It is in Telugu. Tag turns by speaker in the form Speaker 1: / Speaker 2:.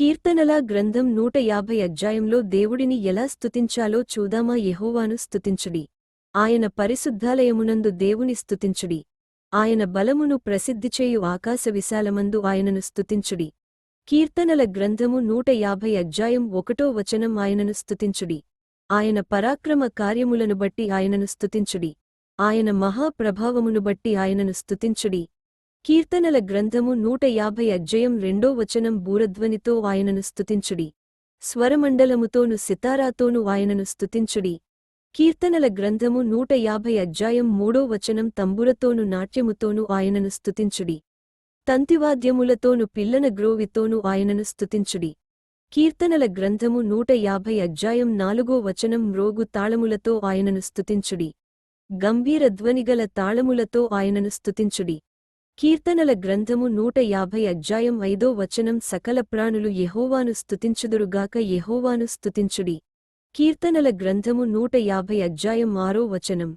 Speaker 1: కీర్తనల గ్రంథం నూట యాభై అధ్యాయంలో దేవుడిని ఎలా స్తుతించాలో చూదామా యహోవాను స్తుతించుడి. ఆయన పరిశుద్ధాలయమునందు దేవుని స్తుతించుడి. ఆయన బలమును ప్రసిద్ధిచేయు ఆకాశ విశాలమందు ఆయనను స్తుతించుడి. కీర్తనల గ్రంథము నూట యాభై అధ్యాయం ఒకటో వచనం ఆయనను స్తుతించుడి. ఆయన పరాక్రమ కార్యములను బట్టి ఆయనను స్తుతించుడి. ఆయన మహాప్రభావమును బట్టి ఆయనను స్తుతించుడి. కీర్తనల గ్రంథము నూట యాభై అధ్యయం రెండో వచనం బూరధ్వనితో ఆయనను స్తుతించుడి. స్వరమండలముతోను సితారాతోను ఆయనను స్తుతించుడి. కీర్తనల గ్రంథము నూట యాభై అధ్యాయం మూడో వచనం తంబురతోను నాట్యముతోను ఆయనను స్తుతించుడి. తంతివాద్యములతోను పిల్లన గ్రోవితోను ఆయనను స్తుతించుడి. కీర్తనల గ్రంథము నూట యాభై అధ్యాయం నాలుగో వచనం మ్రోగు తాళములతో ఆయనను స్తుతించుడి. గంభీర ధ్వనిగల తాళములతో ఆయనను స్తుతించుడి. కీర్తనల గ్రంథము నూట యాభై అధ్యాయం ఐదో వచనం సకల ప్రాణులు యహోవాను స్తుతించుదురుగాక యహోవాను స్తుతించుడి. కీర్తనల గ్రంథము నూట యాభై అధ్యాయం ఆరో వచనం.